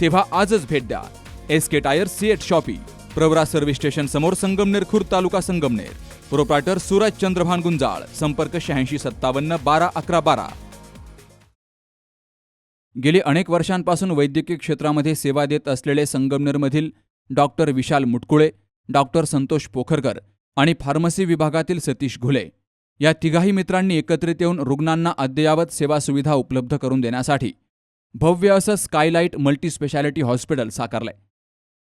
तेव्हा आजच भेट द्या. S K tyre CEAT shoppe Pravara service station समोर संगमनेर खुर्द तालुका संगमनेर. प्रोप्रायटर सूरज चंद्रभान गुंजाळ संपर्क शहाऐंशी सत्तावन्न बारा अकरा बारा. गेली अनेक वर्षांपासून वैद्यकीय क्षेत्रामध्ये सेवा देत असलेले संगमनेरमधील डॉक्टर विशाल मुटकुळे डॉक्टर संतोष पोखरकर आणि फार्मसी विभागातील सतीश घुले या तिघाही मित्रांनी एकत्रित येऊन रुग्णांना अद्ययावत सेवा सुविधा उपलब्ध करून देण्यासाठी भव्य असं स्कायलाईट मल्टीस्पेशालिटी हॉस्पिटल साकारलंय.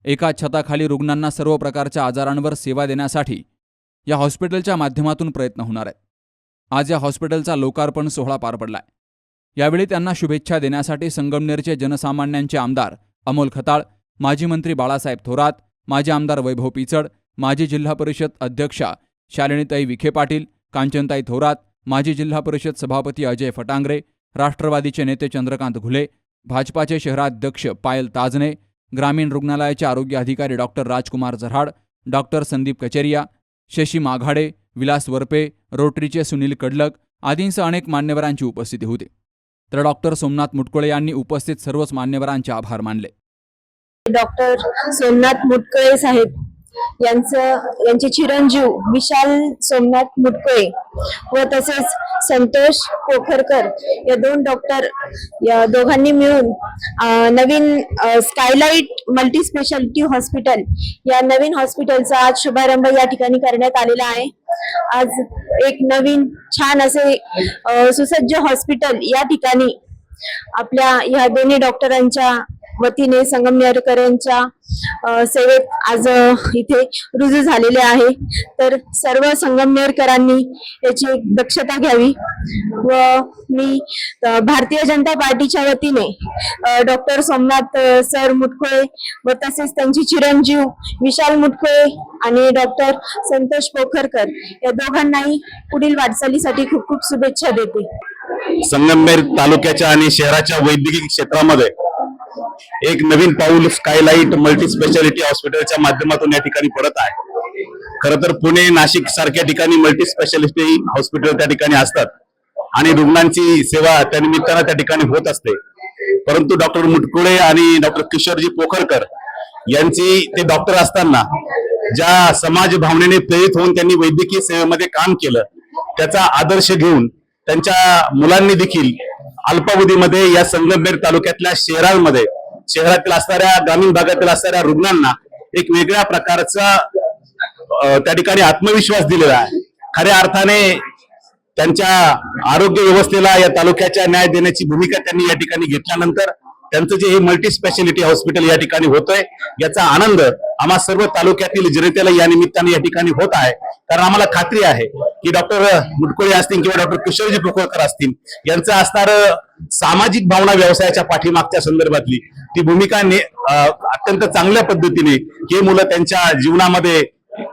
एका छताखाली रुग्णांना सर्व प्रकारच्या आजारांवर सेवा देण्यासाठी या हॉस्पिटलच्या माध्यमातून प्रयत्न होणार आहेत. आज या हॉस्पिटलचा लोकार्पण सोहळा पार पडलाय. यावेळी त्यांना शुभेच्छा देण्यासाठी संगमनेरचे जनसामान्यांचे आमदार अमोल खताळ माजी मंत्री बाळासाहेब थोरात माजी आमदार वैभव पिचड माजी जिल्हा परिषद अध्यक्षा शालिनीताई विखे पाटील कांचनताई थोरात माजी जिल्हा परिषद सभापती अजय फटांगरे राष्ट्रवादीचे नेते चंद्रकांत घुले भाजपाचे शहराध्यक्ष पायल ताजने ग्रामीण रुग्णालयाचे आरोग्य अधिकारी डॉक्टर राजकुमार जराड डॉक्टर संदीप कचेरिया शशी माघाडे विलास वरपे रोटरीचे सुनील कडलक आदींसह अनेक मान्यवरांची उपस्थिती होती. तर डॉक्टर सोमनाथ मुटकुळे यांनी उपस्थित सर्वच मान्यवरांचे आभार मानले. डॉक्टर सोमनाथ मुटकळे साहेब यांचं यांचे चिरंजीव विशाल सोमनाथ मुटकोळे व तसेच संतोष पोखरकर या दोन डॉक्टर या दोघांनी मिळून नवीन स्कायलाइट मल्टी स्पेशालिटी हॉस्पिटल या नवीन हॉस्पिटलचा आज शुभारंभ या ठिकाणी करण्यात आलेला आहे. आज एक नवीन छान असे सुसज्ज हॉस्पिटल या ठिकाणी आपल्या ह्या दोन्ही डॉक्टरांच्या वतीने संगमनेरकरांच्या अ, सेवेत आज इथे रुजू झालेले आहे. तर सर्व संगमनेरकरांनी याची एक दक्षता घ्यावी. व मी भारतीय जनता पार्टीच्या वतीने डॉक्टर सोमनाथ सर मुटखोळे व तसेच त्यांची चिरंजीव विशाल मुटखोळे आणि डॉक्टर संतोष पोखरकर या दोघांनाही पुढील वाटचालीसाठी खूप खूप शुभेच्छा देते. संगमनेर तालुक्याच्या आणि शहराच्या वैद्यकीय क्षेत्रामध्ये एक नवीन पाऊल स्कायलाईट मल्टी स्पेशालिटी हॉस्पिटलच्या माध्यमातून या ठिकाणी पडत आहे. खर तर पुणे नाशिक सारख्या ठिकाणी मल्टी स्पेशालिटी हॉस्पिटल त्या ठिकाणी असतात. आणि रुग्णांची सेवा त्या निमित्तानं त्या ठिकाणी होत असते. परंतु डॉक्टर मुटकुळे आणि डॉक्टर किशोरजी पोखरकर यांची ते डॉक्टर असताना ज्या समाज भावनेने प्रेरित होऊन त्यांनी वैद्यकीय सेवेमध्ये काम केलं त्याचा आदर्श घेऊन त्यांच्या मुलांनी देखील अल्पावधीमध्ये या संगमनेर तालुक्यातल्या शहरांमध्ये शहरातील असणाऱ्या ग्रामीण भागातील असणाऱ्या रुग्णांना एक वेगळ्या प्रकारचा त्या ठिकाणी आत्मविश्वास दिलेला आहे. खऱ्या अर्थाने त्यांच्या आरोग्य व्यवस्थेला या तालुक्याच्या न्याय देण्याची भूमिका त्यांनी या ठिकाणी घेतल्यानंतर त्यांचं जे हे मल्टी स्पेशालिटी हॉस्पिटल या ठिकाणी होतंय याचा आनंद आम्हा सर्व तालुक्यातील जनतेला या निमित्ताने या ठिकाणी होत आहे. कारण आम्हाला खात्री आहे की डॉक्टर मुटकुळे असतील किंवा डॉक्टर किशोरजी पोखरकर असतील यांचं असणार सामाजिक भावना व्यवसायाच्या पाठीमागच्या संदर्भातली ती भूमिका ने- अत्यंत चांगल्या पद्धतीने हे मुलं त्यांच्या जीवनामध्ये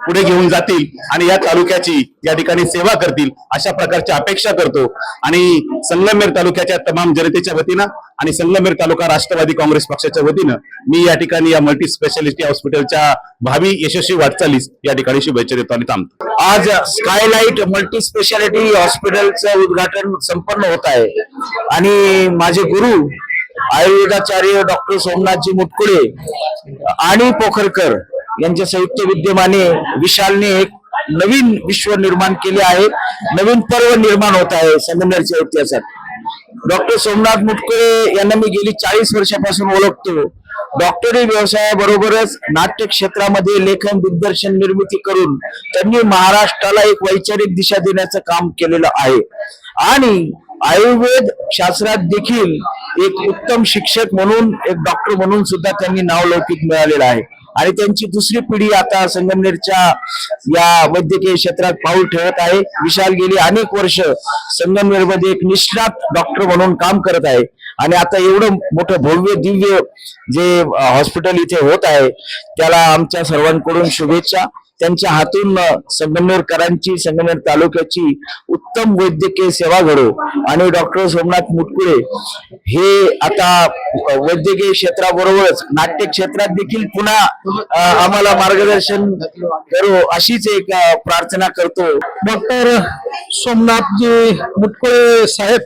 पुढे घेऊन जातील आणि या तालुक्याची या ठिकाणी सेवा करतील अशा प्रकारची अपेक्षा करतो. आणि संगमेर तालुक्याच्या तमाम जनतेच्या वतीनं आणि संगमेर तालुका राष्ट्रवादी काँग्रेस पक्षाच्या वतीनं मी या ठिकाणी या मल्टी स्पेशालिटी हॉस्पिटलच्या भावी यशस्वी वाटचालीस या ठिकाणी शुभेच्छा देतो आणि थांबतो. आज स्कायलाइट मल्टी स्पेशालिटी हॉस्पिटलचं उद्घाटन संपन्न होत आहे. आणि माझे गुरु आयुर्वेदाचार्य डॉक्टर सोमनाथजी मुटकुळे आणि पोखरकर यांच्या संयुक्त विद्यमाने विशालने एक नवीन विश्व निर्माण केले आहे. नवीन पर्व निर्माण होत आहे संगमनेरच्या इतिहासात. डॉक्टर सोमनाथ मुटकुळे यांना मी गेली चाळीस वर्षापासून ओळखतो. डॉक्टरी व्यवसायाबरोबरच नाट्य क्षेत्रामध्ये लेखन दिग्दर्शन निर्मिती करून त्यांनी महाराष्ट्राला एक वैचारिक दिशा देण्याचं काम केलेलं आहे. आणि आयुर्वेद शास्त्रात देखील एक उत्तम शिक्षक म्हणून एक डॉक्टर म्हणून सुद्धा त्यांनी नावलौकिक मिळालेलं आहे. आणि त्यांची दुसरी पिढी आता संगमनेरच्या या वैद्यकीय क्षेत्रात पाऊल ठेवत आहे. विशाल गेली अनेक वर्ष संगमनेरमध्ये एक निष्णात डॉक्टर म्हणून काम करत आहे. आणि आता एवढं मोठं भव्य दिव्य जे हॉस्पिटल इथे होत आहे त्याला आमच्या सर्वांकडून शुभेच्छा. त्यांच्या हातून संगमनेरकरांची संगमनेर तालुक्याची उत्तम वैद्यकीय सेवा घडो. आणि डॉक्टर सोमनाथ मुटकुळे हे आता वैद्यकीय क्षेत्राबरोबरच नाट्य क्षेत्रात देखील पुन्हा आम्हाला मार्गदर्शन करो अशीच एक प्रार्थना करतो. डॉक्टर सोमनाथजी मुटकुळे साहेब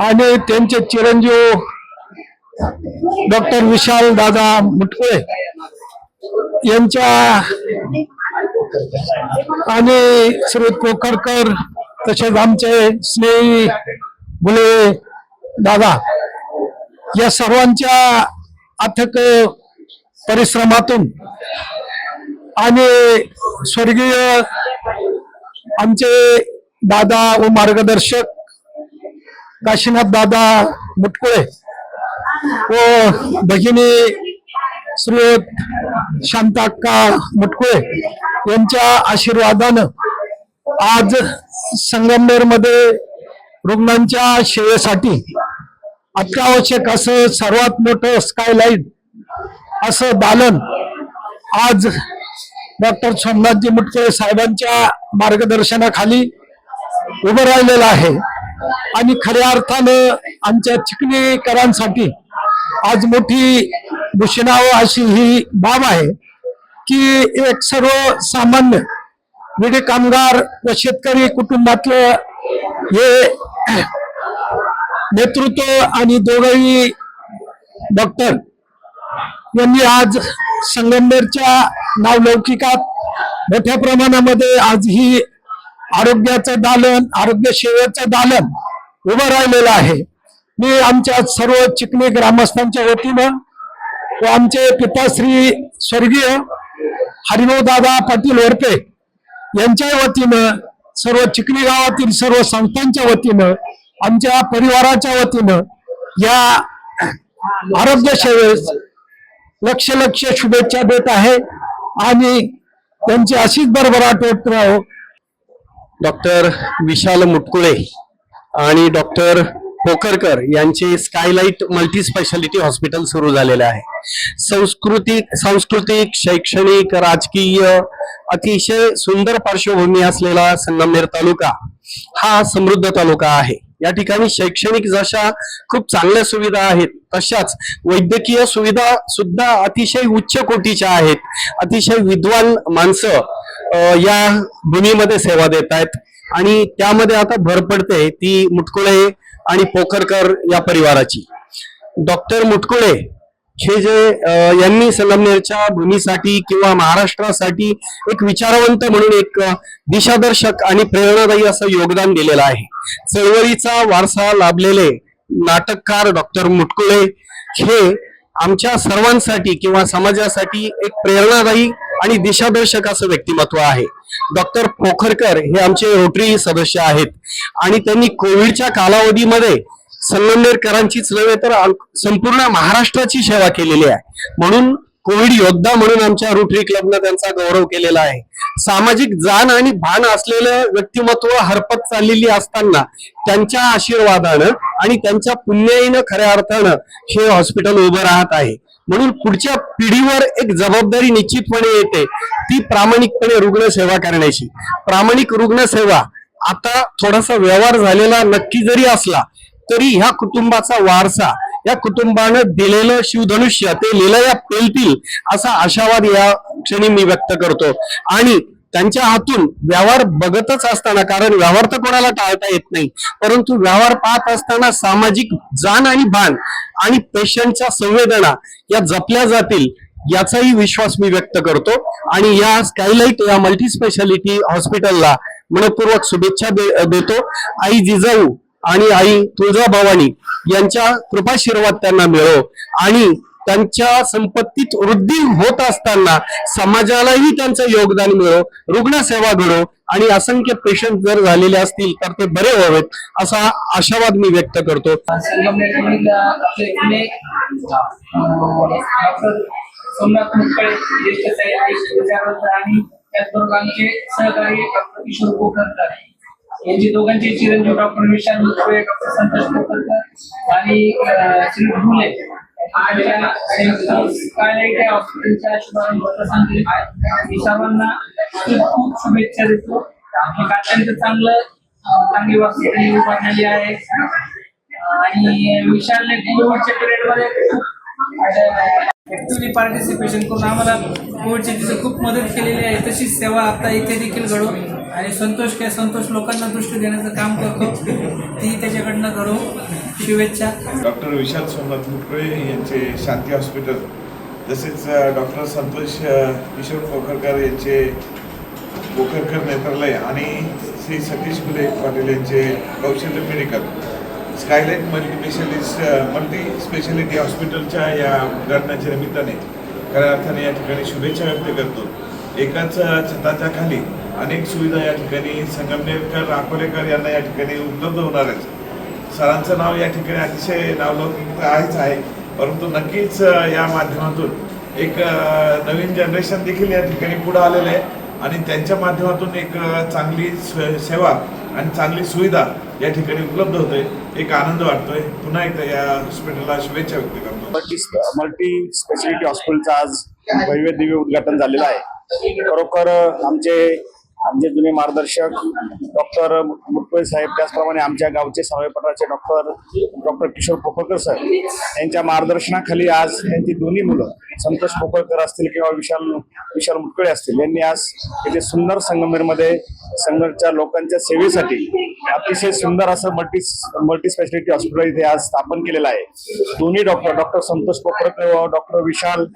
आणि त्यांचे चिरंजीव डॉक्टर विशाल दादा मुटकुळे यांच्या आणि श्री पोखरकर तसेच आमचे स्नेही बुले दादा या सर्वांच्या अथक परिश्रमातून आणि स्वर्गीय आमचे दादा व मार्गदर्शक काशीनाथ दादा मुटकुळे. व भगिनी श्रीयुत शांताक्का मुटकुळे यांच्या आशीर्वादानं आज संगमनेरमध्ये रुग्णांच्या सेवेसाठी अत्यावश्यक असं सर्वात मोठं स्कायलाईट असं दालन आज डॉक्टर सोमनाथजी मुटकुळे साहेबांच्या मार्गदर्शनाखाली उभं राहिलेलं आहे. आणि खऱ्या अर्थानं आमच्या चिकणीकरांसाठी आज मोठी भूषणावं अशी ही बाब आहे की एक सर्वसामान्य विडी कामगार व शेतकरी कुटुंबातलं हे नेतृत्व आणि दोघंही डॉक्टर यांनी आज संगमनेरच्या नावलौकिकात मोठ्या प्रमाणामध्ये आज ही आरोग्याचं दालन आरोग्य सेवेचं दालन उभं राहिलेलं आहे. मी आमच्या सर्व चिकणी ग्रामस्थांच्या वतीनं व आमचे पिताश्री स्वर्गीय हरिभाऊदादा पाटील वरपे यांच्या वतीनं सर्व चिकणी गावातील सर्व संस्थांच्या वतीनं आमच्या परिवाराच्या वतीनं या आरोग्य सेवेस लक्ष लक्ष शुभेच्छा देत आहे. आणि त्यांची अशीच भरभराट होत राहो. डॉक्टर विशाल मुटकुळे आणि डॉक्टर पोखरकर यांचे स्कायलाइट मल्टी स्पेशालिटी हॉस्पिटल सुरू झालेले आहे. सांस्कृतिक सांस्कृतिक शैक्षणिक राजकीय अतिशय सुंदर पार्श्वभूमी असलेला संगमनेर तालुका हा समृद्ध तालुका आहे. या ठिकाणी शैक्षणिक जशा खूप चांगल्या सुविधा आहेत तशाच वैद्यकीय सुविधा सुद्धा अतिशय उच्च कोटीच्या आहेत. अतिशय विद्वान माणसं या भूमीमध्ये सेवा देत आहेत. आणि त्यामध्ये आता भर पडते ती मुटकुळे आणि पोखरकर या परिवाराची. डॉक्टर मुटकुळे हे जे यांनी संगमनेरच्या भूमीसाठी किंवा महाराष्ट्रासाठी एक विचारवंत म्हणून एक दिशादर्शक आणि प्रेरणादायी असं योगदान दिलेलं आहे. चळवळीचा वारसा लाभलेले नाटककार डॉक्टर मुटकुळे हे आमच्या सर्वांसाठी किंवा समाजासाठी एक प्रेरणादायी आणि दिशादर्शक असं व्यक्तिमत्व आहे. डॉक्टर पोखरकर हे आमचे रोटरी सदस्य आहेत. आणि त्यांनी कोविडच्या कालावधीमध्ये संगमनेरकरांचीच नव्हे तर संपूर्ण महाराष्ट्राची सेवा केलेली आहे. म्हणून कोविड योद्धा म्हणून आमच्या रोटरी क्लबनं त्यांचा गौरव केलेला आहे. सामाजिक जाण आणि भान असलेलं व्यक्तिमत्व हरपत चाललेली असताना त्यांच्या आशीर्वादानं आणि त्यांच्या पुण्याईनं खऱ्या अर्थानं हे हॉस्पिटल उभं राहत आहे. म्हणून पुढच्या पिढीवर एक जबाबदारी निश्चितपणे येते ती प्रामाणिकपणे रुग्णसेवा करण्याची. प्रामाणिक रुग्णसेवा आता थोडासा व्यवहार झालेला नक्की जरी असला तरी ह्या कुटुंबाचा वारसा या कुटुंबानं दिलेलं शिवधनुष्य ते लिलया पेलतील असा आशावाद या क्षणी मी व्यक्त करतो. आणि त्यांच्या हातून व्यवहार बघतच असताना कारण व्यवहार तर कोणाला टाळता येत नाही परंतु व्यवहार पाहत असताना सामाजिक जाण आणि भान आणि पेशंटच्या संवेदना या जपल्या जातील याचाही विश्वास मी व्यक्त करतो. आणि या स्कायलाइट या मल्टी स्पेशालिटी हॉस्पिटलला मनपूर्वक शुभेच्छा दे- देतो. आई जिजाऊ आणि आई तुळजा भवानी यांच्या कृपाशीर्वाद त्यांना मिळो. आणि त्यांच्या संपत्तीत वृद्धी होत असताना समाजालाही त्यांचं योगदान मिळो रुग्णसेवा घडो आणि असंख्य पेशंट जर झालेले असतील तर ते बरे व्हावेत असा आशावाद मी व्यक्त करतो. सोमनाथ मुटकळे ज्येष्ठ आणि त्याचबरोबर आमचे सहकारी डॉक्टर किशोर दोघांचे चिरंजीव डॉक्टर विशाल डॉक्टर संतोष आणि श्री भुले. आज संयुक्त हॉस्पिटलच्या शुभारंभ मी सर्वांना खूप शुभेच्छा देतो एक अत्यंत चांगलं चांगली वस्तू उभारलेली आहे आणि विशालने कोविडच्या पिरियडमध्ये ऍक्च्युली पार्टिसिपेशन करून आम्हाला कोविडच्या तिथे खूप मदत केलेली आहे. तशीच सेवा आता इथे देखील घडवू आणि संतोष काय संतोष लोकांना दृष्टी देण्याचं काम करतो. ती त्याच्याकडनं घडो शुभेच्छा. डॉक्टर विशाल सोमनाथ मुकळे यांचे शांती हॉस्पिटल. तसेच डॉक्टर संतोष किशोर पोखरकर यांचे पोखरकर नेत्रालय आणि श्री सतीश फुले पाटील यांचे Kaushalya medical. Skylight multispecialist multi speciality हॉस्पिटलच्या या उद्घाटनाच्या निमित्ताने खऱ्या अर्थाने या ठिकाणी शुभेच्छा व्यक्त करतो. एकाच uh, छताच्या खाली अनेक सुविधा या ठिकाणी संगमनेरकर अकोलेकर यांना या ठिकाणी उपलब्ध होणार आहेत सरांचं नाव या ठिकाणी अतिशय नावलौकिक आहेच आहे परंतु नक्कीच uh, या माध्यमातून एक uh, नवीन जनरेशन देखील या ठिकाणी पुढे आलेलं आहे. आणि त्यांच्या माध्यमातून एक चांगली सेवा आणि चांगली सुविधा या ठिकाणी उपलब्ध होते एक आनंद वाटतोय. पुन्हा एकदा या हॉस्पिटलला शुभेच्छा व्यक्त करतो. मल्टी स्पेशालिटी हॉस्पिटलचं आज भव्य दिव्य उद्घाटन झालेलं आहे. खरोखर आमचे आमचे जुने मार्गदर्शक डॉक्टर मुटकुळे साहेब त्याचप्रमाणे आमच्या गावचे सावेपटाचे doctor doctor Kishor Pokharkar sir यांच्या मार्गदर्शनाखाली आज त्यांची दोन्ही मुलं संतोष पोपळकर असतील किंवा विशाल विशाल मुटकुळे असतील यांनी आज इथे सुंदर संगमेरमध्ये संगमच्या लोकांच्या सेवेसाठी अतिशय सुंदर असं मल्टी मल्टी स्पेशालिटी हॉस्पिटल इथे आज स्थापन केलेलं आहे. दोन्ही डॉक्टर डॉक्टर संतोष पोखरकर व डॉक्टर विशाल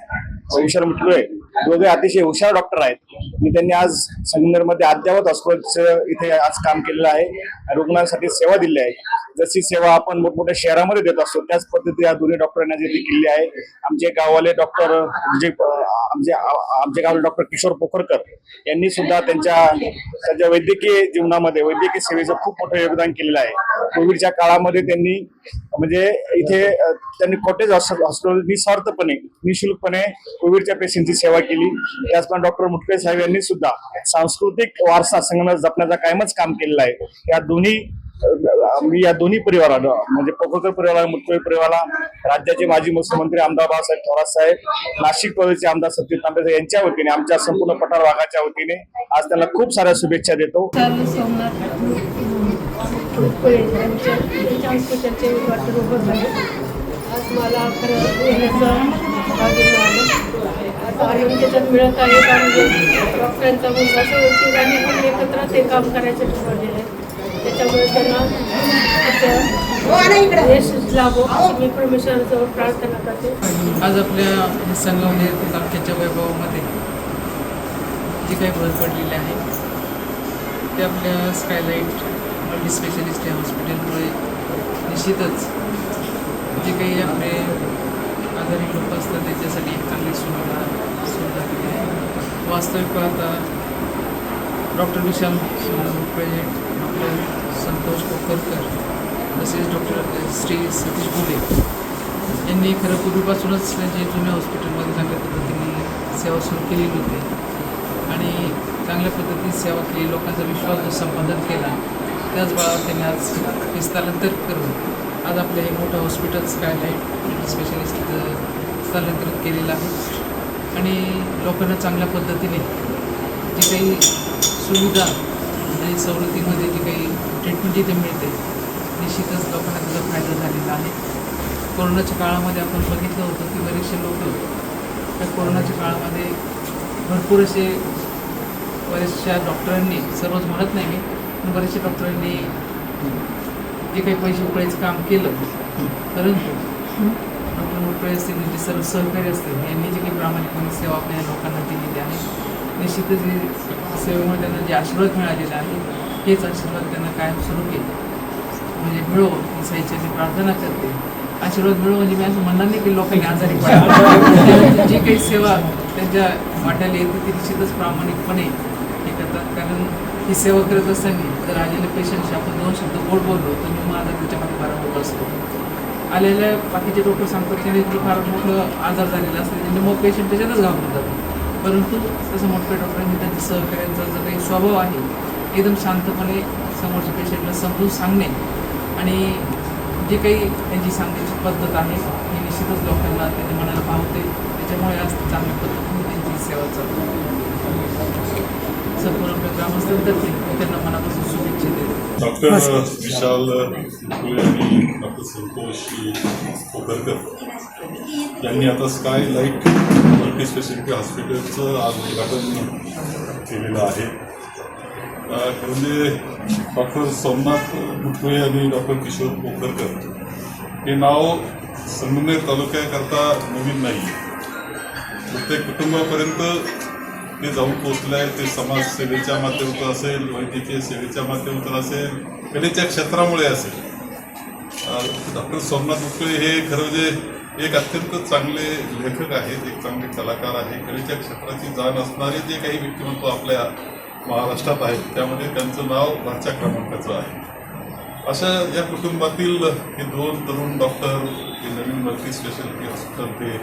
विशाल मुटकुळे. दोघे अतिशय हुशार डॉक्टर आहेत. आणि त्यांनी आज संगमेरमध्ये अद्ययावत हॉस्पिटलचं इथे आज काम केलेलं आहे. रुग्णांसाठी सेवा दिली आहे. जशी सेवा आपण मोठमोठ्या शहरामध्ये देत असतो त्याच पद्धती या दोन्ही डॉक्टरांनी आज इथे केली आहे. आमचे गाववाले डॉक्टर जे आमचे आमचे गावले डॉक्टर किशोर पोखरकर यांनी सुद्धा त्यांच्या त्यांच्या वैद्यकीय जीवनामध्ये वैद्यकीय सेवेचं खूप मोठं योगदान केलेलं आहे. कोविडच्या काळामध्ये त्यांनी म्हणजे इथे त्यांनी कॉटेज हॉस्पिटल निस्वार्थपणे निशुल्कपणे कोविडच्या पेशंटची सेवा केली. त्याचप्रमाणे डॉक्टर मुटके साहेब यांनी सुद्धा सांस्कृतिक वारसा संगणक जपण्याचं कायमच काम केलेलं आहे या दोन्ही मी या दोन्ही परिवाराला म्हणजे पोखरकर परिवाराला मुटकोळी परिवाराला राज्याचे माजी मुख्यमंत्री आमदार बाबासाहेब थोरात साहेब नाशिक पदचे आमदार सत्य तांबे यांच्या वतीने आमच्या संपूर्ण पठार भागाच्या वतीने आज त्यांना खूप साऱ्या शुभेच्छा देतो सोमनाथ आज मला खरं येण्याचं भाग्य मिळालं आज आनंद त्याच्यात मिळत आहे. कारण जे डॉक्टरांचा मुलगा सवलती आणि पण एकत्र ते काम करायचे ठरवलेलं आहे त्याच्यामुळे त्यांना यश लाभो असं मी परमेश्वराजवळ प्रार्थना करते. आज आपल्या संगमनेर तालुक्याच्या वैभवामध्ये जी काही भर पडलेली आहे ते आपल्या स्कायलाईट मल्टी स्पेशलिस्ट या हॉस्पिटलमुळे निश्चितच जे काही आपले आजारी लोक असतात त्यांच्यासाठी एक चांगली सुविधा सुविधा दिली आहे. वास्तविक पाहता डॉक्टर विशाल मुखळे डॉक्टर संतोष कोकरकर तसेच डॉक्टर श्री सतीश भुले यांनी खरं पूर्वीपासूनच जे जुन्या हॉस्पिटलमध्ये चांगल्या पद्धतीने सेवा सुरू केलेली होती. आणि चांगल्या पद्धतीने सेवा केली. लोकांचा विश्वास जो संपादन केला त्याच बाळावर त्यांनी आज हे स्थलांतर करून आज आपलं हे मोठं हॉस्पिटल स्कायलाईट स्पेशलिस्ट तिथं स्थलांतरित केलेलं आहे. आणि लोकांना चांगल्या पद्धतीने जी काही सुविधा आणि सवलतीमध्ये जी काही ट्रीटमेंट इथे मिळते निश्चितच लोकांना त्याचा फायदा झालेला आहे. कोरोनाच्या काळामध्ये आपण बघितलं होतं की बरेचसे लोक त्या कोरोनाच्या काळामध्ये भरपूर असे बऱ्याचशा डॉक्टरांनी सर्वच म्हणत नाही मी पण बऱ्याचशा डॉक्टरांनी जे काही पैसे उकळायचं काम केलं परंतु डॉक्टर मुटळे असतील जे सर्व सहकारी असतील यांनी जी काही प्रामाणिकपणे सेवा आपल्या लोकांना दिलेली आहे निश्चितच ही सेवेमुळे त्यांना जे आशीर्वाद मिळालेला आहे हेच आशीर्वाद त्यांना कायम सुरू केले. म्हणजे मिळो ही साईच्याने प्रार्थना करते आशीर्वाद मिळो म्हणजे मी असं म्हणणार नाही की लोकांनी आजारी पडा जी काही सेवा त्यांच्या वाट्याला येते ती निश्चितच प्रामाणिकपणे हे करतात. कारण ही सेवा करत असताना जर आलेल्या पेशंटशी आपण दोन शब्द गोड बोललो तर मी माझा त्याच्यामध्ये फार मोठा असतो. आलेल्या बाकीचे डॉक्टर सांगतात त्याने इतकं फार मोठं आजार झालेला असतं त्यांनी मग पेशंट त्याच्यातच घाबरून जातात परंतु तसं मोठ्या डॉक्टरांनी त्यांच्या सहकार्यांचा जो काही स्वभाव आहे एकदम शांतपणे समोरच्या पेशंटला समजून सांगणे. आणि जे काही त्यांची सांगण्याची पद्धत आहे ही निश्चितच लोकांना त्यांच्या मनाला भावते. त्याच्यामुळे आज चांगल्या पद्धतीने त्यांची सेवा चालू संपूर्ण ग्रामस्थांतर्फे मी त्यांना मनापासून शुभेच्छा देते डॉक्टर विशाल फुले आणि डॉक्टर संतोष कोकरकर यांनी आता स्काय लाइट मल्टी स्पेशालिटी हॉस्पिटलचं आज उद्घाटन केलेलं आहे म्हणजे डॉक्टर सोमनाथ मुटकुळे आणि डॉक्टर किशोर कोकरकर हे नाव संगमनेर तालुक्याकरता नवीन नाही प्रत्येक कुटुंबापर्यंत ते जाऊन पोचले आहे ते समाजसेवेच्या माध्यमातून असेल वैद्यकीय सेवेच्या माध्यमातून असेल कलेच्या क्षेत्रामुळे असेल. डॉक्टर सोमनाथ मुटकुळे हे खरं म्हणजे एक अत्यंत चांगले लेखक आहेत एक चांगले कलाकार आहे कलेच्या क्षेत्राची जाण असणारे जे काही व्यक्तिमत्व आपल्या महाराष्ट्रात आहेत त्यामध्ये त्यांचं नाव वरच्या क्रमांकाचं आहे. अशा या कुटुंबातील हे दोन तरुण डॉक्टर हे नवीन मल्टी स्पेशालिटी हॉस्पिटल ते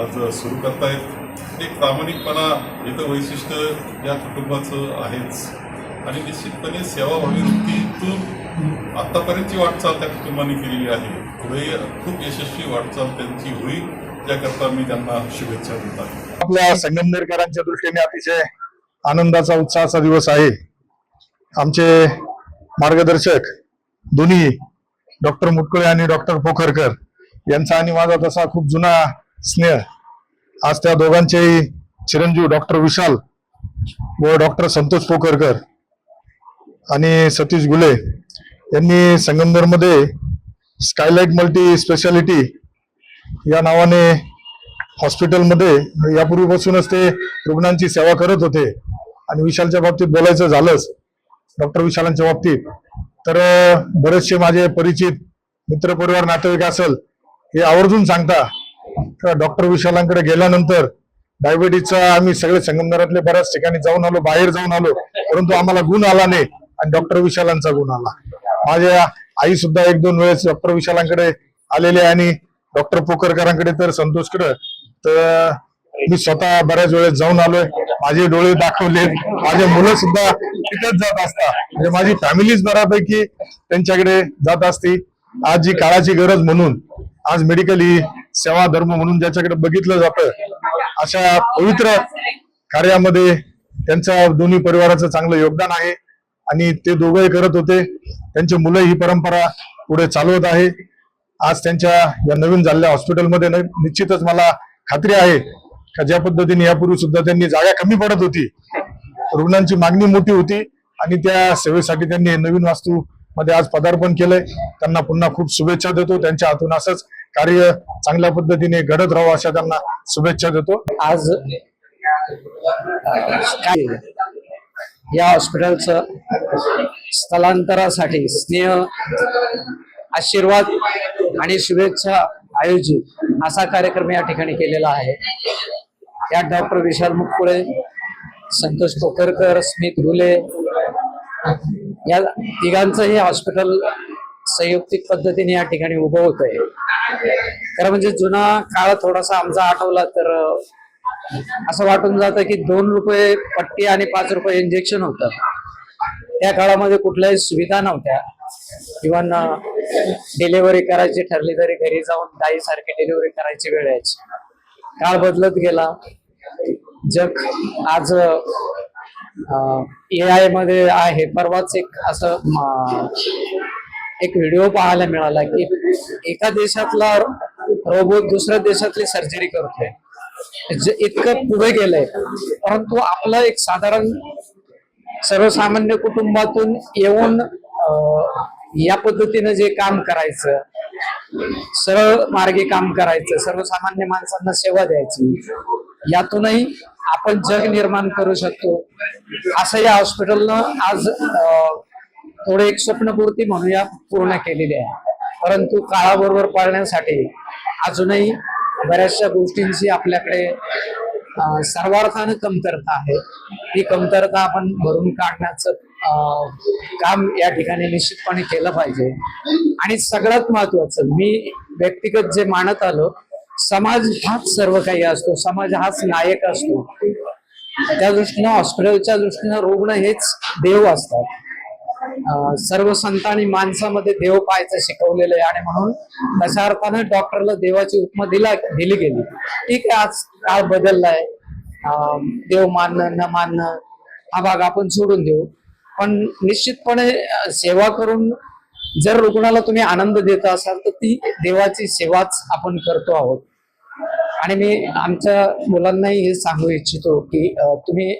आज सुरू करतायत. एक प्रामाणिकपणा इथं वैशिष्ट्य या कुटुंबाचं आहेच. आणि निश्चितपणे सेवाभावी वृत्तीतून आत्तापर्यंतची वाटचाल त्या कुटुंबाने केलेली आहे. पुढे खूप यशस्वी वाटचाल त्यांची होईल त्याकरता मी त्यांना शुभेच्छा देत आहे. आपल्या संगमनेरकरांच्या दृष्टीने अतिशय आनंदाचा उत्साहाचा दिवस आहे. आमचे मार्गदर्शक दोन्ही डॉक्टर मुटकुळे आणि डॉक्टर पोखरकर यांचा आणि माझा तसा खूप जुना स्नेह आज त्या दोघांचेही चिरंजीव डॉक्टर विशाल व डॉक्टर संतोष पोकरकर आणि सतीश गुले यांनी संगमनेरमध्ये स्कायलाइट मल्टी स्पेशालिटी या नावाने हॉस्पिटलमध्ये यापूर्वीपासूनच ते रुग्णांची सेवा करत होते. आणि विशालच्या बाबतीत बोलायचं झालंच डॉक्टर विशालांच्या बाबतीत. तर बरेचसे माझे परिचित मित्रपरिवार नातेवाईक असेल हे आवर्जून सांगता डॉक्टर विशालांकडे गेल्यानंतर डायबिटीजचा आम्ही सगळे संगमनेरातले बऱ्याच ठिकाणी जाऊन आलो बाहेर जाऊन आलो. परंतु आम्हाला गुण आला नाही आणि डॉक्टर विशालांचा गुण आला. माझ्या आई सुद्धा एक दोन वेळेस डॉक्टर विशालांकडे आलेले आणि डॉक्टर पोकरकरांकडे तर संतोषकडे. तर मी स्वतः बऱ्याच वेळेस जाऊन आलोय. माझे डोळे दाखवले. माझे मुलं सुद्धा तिथेच जात असतात म्हणजे माझी फॅमिलीच बऱ्यापैकी त्यांच्याकडे जात असती. आज जी काळाची गरज म्हणून आज मेडिकल ही सेवा धर्म म्हणून ज्याच्याकडे बघितलं जातं अशा पवित्र कार्यामध्ये त्यांच्या दोन्ही परिवाराचं चांगलं योगदान आहे. आणि ते दोघंही करत होते. त्यांचे मुलं ही परंपरा पुढे चालवत आहे. आज त्यांच्या या नवीन झालेल्या हॉस्पिटलमध्ये निश्चितच मला खात्री आहे का ज्या पद्धतीने यापूर्वी सुद्धा त्यांनी जागा कमी पडत होती. रुग्णांची मागणी मोठी होती आणि त्या सेवेसाठी त्यांनी नवीन वास्तू मध्ये आज पदार्पण केलंय. त्यांना पुन्हा खूप शुभेच्छा देतो. त्यांच्या हातून असंच कार्य चांगल्या पद्धतीने घडत राहावं अशा त्यांना शुभेच्छा देतो. आज काय या हॉस्पिटलचं स्थलांतरासाठी स्नेह आशीर्वाद आणि शुभेच्छा आयोजित असा कार्यक्रम या ठिकाणी केलेला आहे. यात डॉक्टर विशाल मुकुळे संतोष कोकरकर स्मित रुले या तिघांचं हे हॉस्पिटल संयुक्तिक पद्धतीने या ठिकाणी उभं होत आहे खरं म्हणजे जुना काळ थोडासा आमचा आठवला तर असं वाटून जातं की दोन रुपये पट्टी आणि पाच रुपये इंजेक्शन होतं. त्या काळामध्ये कुठल्याही सुविधा नव्हत्या. इव्हन डिलिव्हरी करायची ठरली तरी घरी जाऊन दाई सारखी डिलिव्हरी करायची वेळ यायची. काळ बदलत गेला. जग आज ए आयमध्ये आहे. परवाच एक असं एक व्हिडिओ पाहायला मिळाला की एका देशातला रोबोट दुसऱ्या देशातली सर्जरी करतोय. जे इतकं पुढे गेलंय. परंतु आपलं एक साधारण सर्वसामान्य कुटुंबातून येऊन या पद्धतीनं जे काम करायचं सरळ मार्गे काम करायचं सर्वसामान्य माणसांना सेवा द्यायची यातूनही आपण जग निर्माण करू शकतो. असं या हॉस्पिटलनं आज थोडे एक स्वप्नपूर्ती म्हणूया पूर्ण केलेली आहे. परंतु काळाबरोबर पाळण्यासाठी अजूनही बऱ्याचशा गोष्टींची आपल्याकडे सर्वार्थानं कमतरता आहे. ही कमतरता आपण भरून काढण्याचं अं, काम या ठिकाणी निश्चितपणे केलं पाहिजे. आणि सगळ्यात महत्वाचं मी व्यक्तिगत जे मानत आलो समाज हाच सर्व काही असतो समाज हाच नायक असतो. त्या दृष्टीनं हॉस्पिटलच्या दृष्टीनं रुग्ण हेच देव असतात. सर्व संतांनी माणसामध्ये देव पाहायचं शिकवलेलं आहे आणि म्हणून तशा अर्थानं डॉक्टरला देवाची उपमा दिला दिली गेली. ठीक आहे आज काळ बदललाय. देव मानणं न मानणं हा भाग आपण सोडून देऊ. पण निश्चितपणे सेवा करून जर रुग्णाला तुम्ही आनंद देत असाल तर ती देवाची सेवाच आपण करतो आहोत. आणि मी आमच्या मुलांनाही हे सांगू इच्छितो की तुम्ही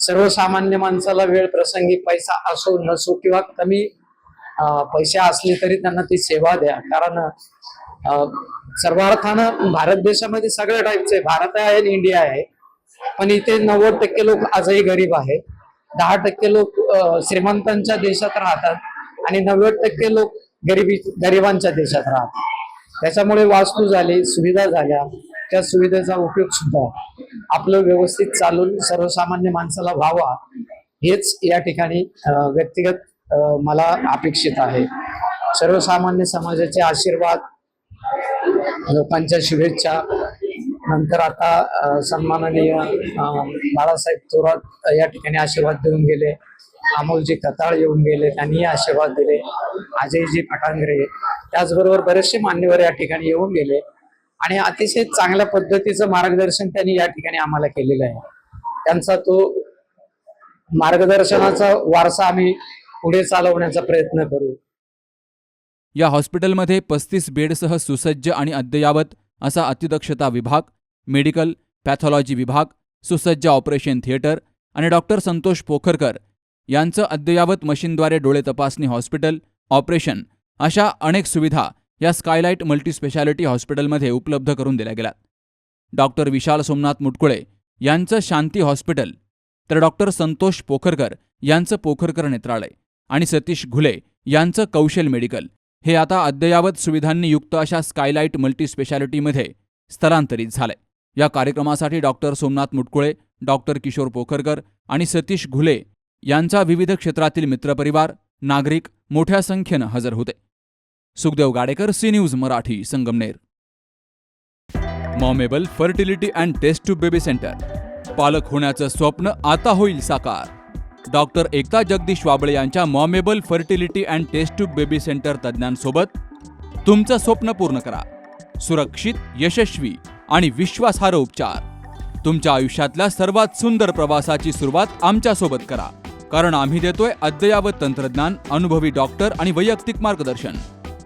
सर्वसामान्य माणसाला वेळ प्रसंगी पैसा असो नसो किंवा कमी पैसे असले तरी त्यांना ती सेवा द्या. कारण सर्वार्थानं भारत देशामध्ये सगळ्या टाईपचे भारत आहे आणि इंडिया आहे. पण इथे नव्वद टक्के लोक आजही गरीब आहे. दहा टक्के लोक श्रीमंतांच्या देशात राहतात आणि नव्वद टक्के लोक गरिबी गरिबांच्या देशात राहतात. त्याच्यामुळे वास्तू झाली सुविधा झाल्या. त्या सुविधेचा उपयोग सुद्धा आपलं व्यवस्थित चालून सर्वसामान्य माणसाला व्हावा हेच या ठिकाणी व्यक्तिगत मला अपेक्षित आहे. सर्वसामान्य समाजाचे आशीर्वाद लोकांच्या शुभेच्छा नंतर आता सन्माननीय बाळासाहेब थोरात या ठिकाणी आशीर्वाद देऊन गेले. अमोलजी कताळ येऊन गेले त्यांनीही आशीर्वाद दिले. अजयजी पटांगरे त्याचबरोबर बरेचसे मान्यवर या ठिकाणी येऊन गेले. आणि अतिशय चांगल्या पद्धतीचं मार्गदर्शन त्यांनी या ठिकाणी आम्हाला केलेलं आहे. त्यांचा तो मार्गदर्शनाचा वारसा आम्ही पुढे चालवण्याचा प्रयत्न करू. या हॉस्पिटलमध्ये पस्तीस बेडसह सुसज्ज आणि अद्ययावत असा अतिदक्षता विभाग मेडिकल पॅथॉलॉजी विभाग सुसज्ज ऑपरेशन थिएटर आणि डॉक्टर संतोष पोखरकर यांचं अद्ययावत मशीनद्वारे डोळे तपासणी हॉस्पिटल ऑपरेशन अशा अनेक सुविधा या स्कायलाईट मल्टीस्पेशालिटी हॉस्पिटलमध्ये उपलब्ध करून दिल्या गेल्या. डॉक्टर विशाल सोमनाथ मुटकुळे यांचं शांती हॉस्पिटल तर डॉक्टर संतोष पोखरकर यांचं पोखरकर नेत्रालय आणि सतीश घुले यांचं कौशल मेडिकल हे आता अद्ययावत सुविधांनी युक्त अशा स्कायलाईट मल्टीस्पेशालिटीमध्ये स्थलांतरित झालंय या कार्यक्रमासाठी डॉक्टर सोमनाथ मुटकुळे डॉक्टर किशोर पोखरकर आणि सतीश घुले यांचा विविध क्षेत्रातील मित्रपरिवार नागरिक मोठ्या संख्येनं हजर होते. Sukhdev Gadekar C news Marathi Sangamner. Momable fertility and test tube baby centre. पालक होण्याचं स्वप्न आता होईल साकार. डॉक्टर एकता जगदीश वाबळे यांच्या Momable fertility and test tube baby centre तज्ज्ञांसोबत तुमचं स्वप्न पूर्ण करा. सुरक्षित यशस्वी आणि विश्वासार्ह उपचार. तुमच्या आयुष्यातल्या सर्वात सुंदर प्रवासाची सुरुवात आमच्यासोबत करा. कारण आम्ही देतोय अद्ययावत तंत्रज्ञान अनुभवी डॉक्टर आणि वैयक्तिक मार्गदर्शन.